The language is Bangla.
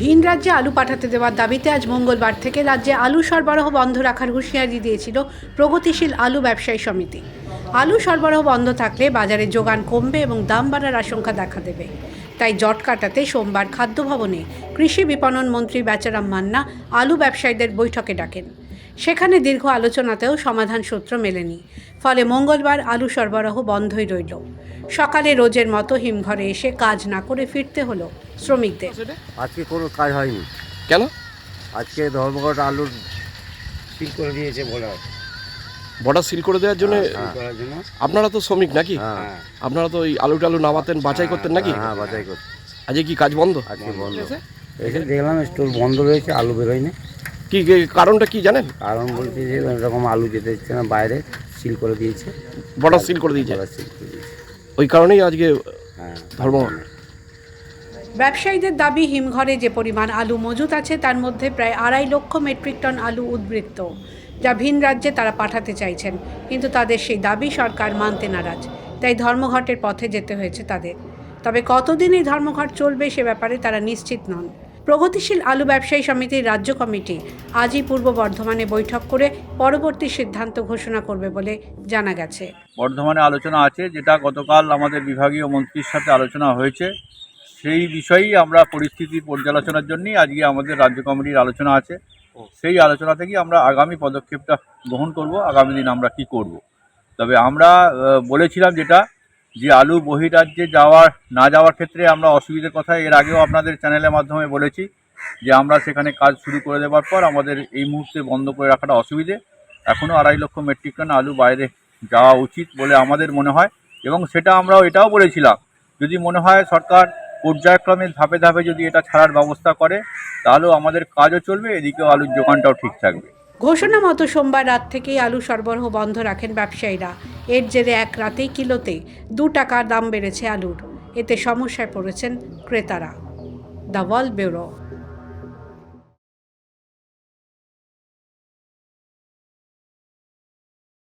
ভিন রাজ্যে আলু পাঠাতে দেওয়ার দাবিতে আজ মঙ্গলবার থেকে রাজ্যে আলু সরবরাহ বন্ধ রাখার হুঁশিয়ারি দিয়েছিল প্রগতিশীল আলু ব্যবসায়ী সমিতি। আলু সরবরাহ বন্ধ থাকলে বাজারে যোগান কমবে এবং দাম বাড়ার আশঙ্কা দেখা দেবে। তাই জট কাটাতে সোমবার খাদ্য ভবনে কৃষি বিপণন মন্ত্রী বেচারাম মান্না আলু ব্যবসায়ীদের বৈঠকে ডাকেন। সেখানে দীর্ঘ আলোচনাতেও সমাধান সূত্র মেলেনি। ফলে মঙ্গলবার আলু সরবরাহ বন্ধই রইল। সকালে রোজের মতো হিমঘরে এসে কাজ না করে ফিরতে হলো শ্রমিকদের। আজকে কোনো কাজ হয়নি। কেন? আজকে ধর্মঘট আলুর সিল করে দিয়েছে বলে বর্ডার সিল করে দেওয়ার জন্য হ্যাঁ, জন্য। আপনারা তো শ্রমিক নাকি? হ্যাঁ। আপনারা তো ওই আলু টালু নামাতেন বাছাই করতেন নাকি? হ্যাঁ বাজাই করতে আজকে কি কাজ বন্ধ? আজকে বন্ধ। এসে দেখলাম স্টোর বন্ধ রয়েছে আলু বেরোয়নি। কি কি কারণটা কি জানেন? কারণ বলছে যে এরকম আলু যেতে দিচ্ছে না বাইরে সিল করে দিয়েছে। বর্ডার সিল করে দিয়েছে? বর্ডার সিল করে দিয়েছে। ওই কারণেই আজকে হ্যাঁ ধর্মঘট ব্যবসায়ীদের দাবি হিমঘরে যে পরিমাণ আলু মজুত আছে তার মধ্যে প্রায় আড়াই লক্ষ মেট্রিক টন আলু উদ্বৃত্ত যা ভিন রাজ্যে তারা পাঠাতে চাইছেন। কিন্তু তাদের সেই দাবি সরকার মানতে নারাজ। তাই ধর্মঘটের পথে যেতে হয়েছে তাদের। তবে কতদিন এই ধর্মঘট চলবে সে ব্যাপারে তারা নিশ্চিত নন। প্রগতিশীল আলু ব্যবসায়ী সমিতির রাজ্য কমিটি আজই পূর্ব বর্ধমানে বৈঠক করে পরবর্তী সিদ্ধান্ত ঘোষণা করবে বলে জানা গেছে। বর্ধমানে আলোচনা আছে, যেটা গতকাল আমাদের বিভাগীয় মন্ত্রীর সাথে আলোচনা হয়েছে। সেই বিষয়েই আমরা পরিস্থিতি পর্যালোচনার জন্যই আজকে আমাদের রাজ্য কমিটির আলোচনা আছে। সেই আলোচনা থেকেই আমরা আগামী পদক্ষেপটা গ্রহণ করব, আগামী দিন আমরা কি করব। তবে আমরা বলেছিলাম যেটা যে আলু বহিরাজ্যে যাওয়ার, না যাওয়ার ক্ষেত্রে আমরা অসুবিধার কথা এর আগেও আপনাদের চ্যানেলের মাধ্যমে বলেছি যে আমরা সেখানে কাজ শুরু করে দেওয়ার পর আমাদের এই মুহূর্তে বন্ধ করে রাখাটা অসুবিধে। এখনও আড়াই লক্ষ মেট্রিক টন আলু বাইরে যাওয়া উচিত বলে আমাদের মনে হয় এবং সেটা আমরাও এটাও বলেছিলাম। যদি মনে হয় সরকার পর্যায়ক্রমে ধাপে ধাপে যদি এটা ছাড়ার ব্যবস্থা করে, তাহলেও আমাদের কাজও চলবে, এদিকেও আলুর যোগানটাও ঠিক থাকবে। ঘোষণা মতো সোমবার রাত থেকেই আলু সরবরাহ বন্ধ রাখেন ব্যবসায়ীরা। এর জেরে এক রাতেই কিলোতে দু টাকার দাম বেড়েছে আলুর। এতে সমস্যায় পড়েছেন ক্রেতারা। The world bureau.